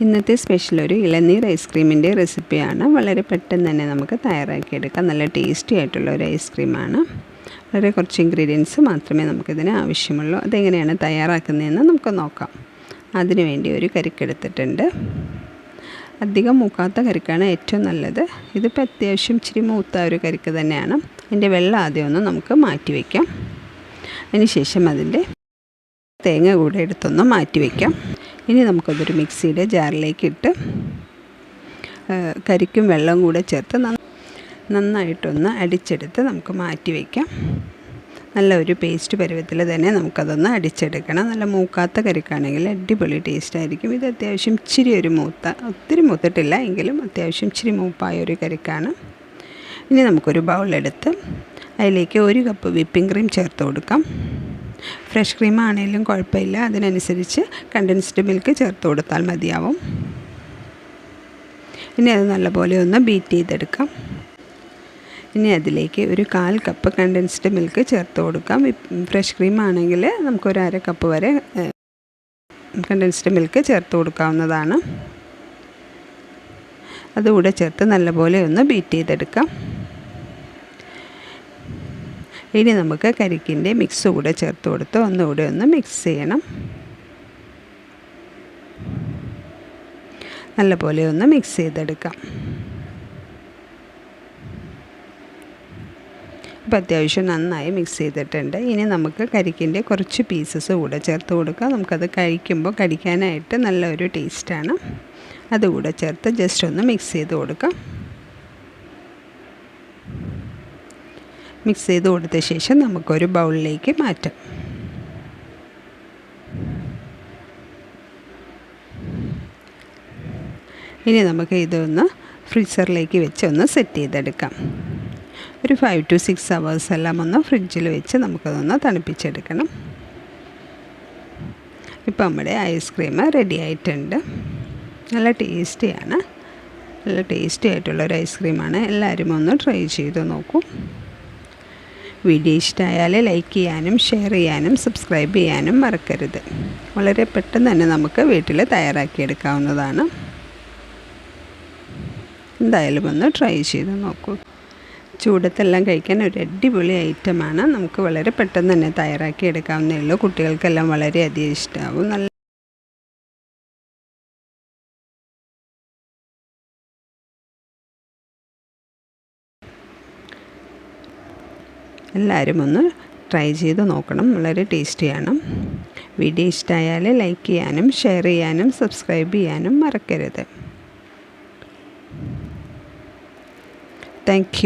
ഇന്നത്തെ സ്പെഷ്യൽ ഒരു ഇളനീർ ഐസ്ക്രീമിന്റെ റെസിപ്പിയാണ് വളരെ പെട്ടെന്ന് തന്നെ നമുക്ക് തയ്യാറാക്കിയെടുക്കാം. നല്ല ടേസ്റ്റി ആയിട്ടുള്ള ഒരു ഐസ്ക്രീമാണ് വളരെ കുറച്ച് ഇൻഗ്രീഡിയൻസ് മാത്രമേ നമുക്കിതിന് ആവശ്യമുള്ളൂ. അതെങ്ങനെയാണ് തയ്യാറാക്കുന്നതെന്ന് നമുക്ക് നോക്കാം. അതിനുവേണ്ടി ഒരു കരിക്കെടുത്തിട്ടുണ്ട് അധികം മൂക്കാത്ത കരിക്കാണ് ഏറ്റവും നല്ലത്. ഇതിപ്പോൾ അത്യാവശ്യം ഇച്ചിരി മൂത്ത ഒരു കരിക്ക് തന്നെയാണ്. അതിന്റെ വെള്ളം ആദ്യം ഒന്ന് നമുക്ക് മാറ്റി വയ്ക്കാം അതിനുശേഷം അതിന്റെ തേങ്ങ കൂടെ എടുത്തൊന്ന് മാറ്റി വയ്ക്കാം ഇനി നമുക്കതൊരു മിക്സിയുടെ ജാറിലേക്ക് ഇട്ട് കരിക്കും വെള്ളം കൂടെ ചേർത്ത് നന്നായിട്ടൊന്ന് അടിച്ചെടുത്ത് നമുക്ക് മാറ്റി വയ്ക്കാം. നല്ല ഒരു പേസ്റ്റ് പരുവത്തിൽ തന്നെ നമുക്കതൊന്ന് അടിച്ചെടുക്കണം. നല്ല മൂക്കാത്ത കരിക്കാണെങ്കിൽ അടിപൊളി ടേസ്റ്റ് ആയിരിക്കും. ഇത് അത്യാവശ്യം ഇച്ചിരി ഒരു മൂത്ത ഒത്തിരി മൂത്തിട്ടില്ല എങ്കിലും അത്യാവശ്യം ഇച്ചിരി മൂപ്പായ ഒരു കരിക്കാണ്. ഇനി നമുക്കൊരു ബൗളെടുത്ത് അതിലേക്ക് ഒരു കപ്പ് വിപ്പിംഗ് ക്രീം ചേർത്ത് കൊടുക്കാം. ഫ്രഷ് ക്രീം ആണെങ്കിലും കുഴപ്പമില്ല. അതിനനുസരിച്ച് കണ്ടൻസ്ഡ് മിൽക്ക് ചേർത്ത് കൊടുത്താൽ മതിയാവും. ഇനി അത് നല്ലപോലെ ഒന്ന് ബീറ്റ് ചെയ്തെടുക്കാം. ഇനി അതിലേക്ക് ഒരു കാൽ കപ്പ് കണ്ടൻസ്ഡ് മിൽക്ക് ചേർത്ത് കൊടുക്കാം. ഫ്രഷ് ക്രീം ആണെങ്കിൽ നമുക്ക് നമുക്കൊരു അര കപ്പ് വരെ കണ്ടൻസ്ഡ് മിൽക്ക് ചേർത്ത് കൊടുക്കാവുന്നതാണ്. അതുകൂടെ ചേർത്ത് നല്ലപോലെ ഒന്ന് ബീറ്റ് ചെയ്തെടുക്കാം. ഇനി നമുക്ക് കരിക്കിന്റെ മിക്സ് കൂടെ ചേർത്ത് കൊടുത്ത് ഒന്നുകൂടെ ഒന്ന് മിക്സ് ചെയ്യണം. നല്ലപോലെ ഒന്ന് മിക്സ് ചെയ്തെടുക്കാം. ഇപ്പോൾ അത്യാവശ്യം നന്നായി മിക്സ് ചെയ്തിട്ടുണ്ട്. ഇനി നമുക്ക് കരിക്കിന്റെ കുറച്ച് പീസസ് കൂടെ ചേർത്ത് കൊടുക്കാം. നമുക്കത് കഴിക്കുമ്പോൾ കടിക്കാനായിട്ട് നല്ലൊരു ടേസ്റ്റാണ് അതുകൂടെ ചേർത്ത് ജസ്റ്റ് ഒന്ന് മിക്സ് ചെയ്ത് കൊടുക്കാം. മിക്സ് ചെയ്ത് കൊടുത്ത ശേഷം നമുക്കൊരു ബൗളിലേക്ക് മാറ്റാം. ഇനി നമുക്ക് ഇതൊന്ന് ഫ്രീസറിലേക്ക് വെച്ച് ഒന്ന് സെറ്റ് ചെയ്തെടുക്കാം. ഒരു ഫൈവ് ടു സിക്സ് അവേഴ്സ് എല്ലാം ഒന്ന് ഫ്രിഡ്ജിൽ വെച്ച് നമുക്കതൊന്ന് തണുപ്പിച്ചെടുക്കണം. ഇപ്പം നമ്മുടെ ഐസ്ക്രീം റെഡി ആയിട്ടുണ്ട്. നല്ല ടേസ്റ്റിയാണ് നല്ല ടേസ്റ്റി ആയിട്ടുള്ള ഒരു ഐസ്ക്രീമാണ് എല്ലാവരും ഒന്ന് ട്രൈ ചെയ്ത് നോക്കൂ. വീഡിയോ ഇഷ്ടമായാൽ ലൈക്ക് ചെയ്യാനും ഷെയർ ചെയ്യാനും സബ്സ്ക്രൈബ് ചെയ്യാനും മറക്കരുത്. വളരെ പെട്ടെന്ന് തന്നെ നമുക്ക് വീട്ടിൽ തയ്യാറാക്കിയെടുക്കാവുന്നതാണ്. എന്തായാലും ഒന്ന് ട്രൈ ചെയ്ത് നോക്കൂ. ചൂടത്തെല്ലാം കഴിക്കാൻ ഒരു അടിപൊളി ഐറ്റമാണ് നമുക്ക് വളരെ പെട്ടെന്ന് തന്നെ തയ്യാറാക്കി എടുക്കാവുന്നേ ഉള്ളൂ. കുട്ടികൾക്കെല്ലാം വളരെയധികം ഇഷ്ടമാവും നല്ല എല്ലാവരും ഒന്ന് ട്രൈ ചെയ്ത് നോക്കണം. വളരെ ടേസ്റ്റിയാണ് വീഡിയോ ഇഷ്ടമായാൽ ലൈക്ക് ചെയ്യാനും ഷെയർ ചെയ്യാനും സബ്സ്ക്രൈബ് ചെയ്യാനും മറക്കരുത്. താങ്ക്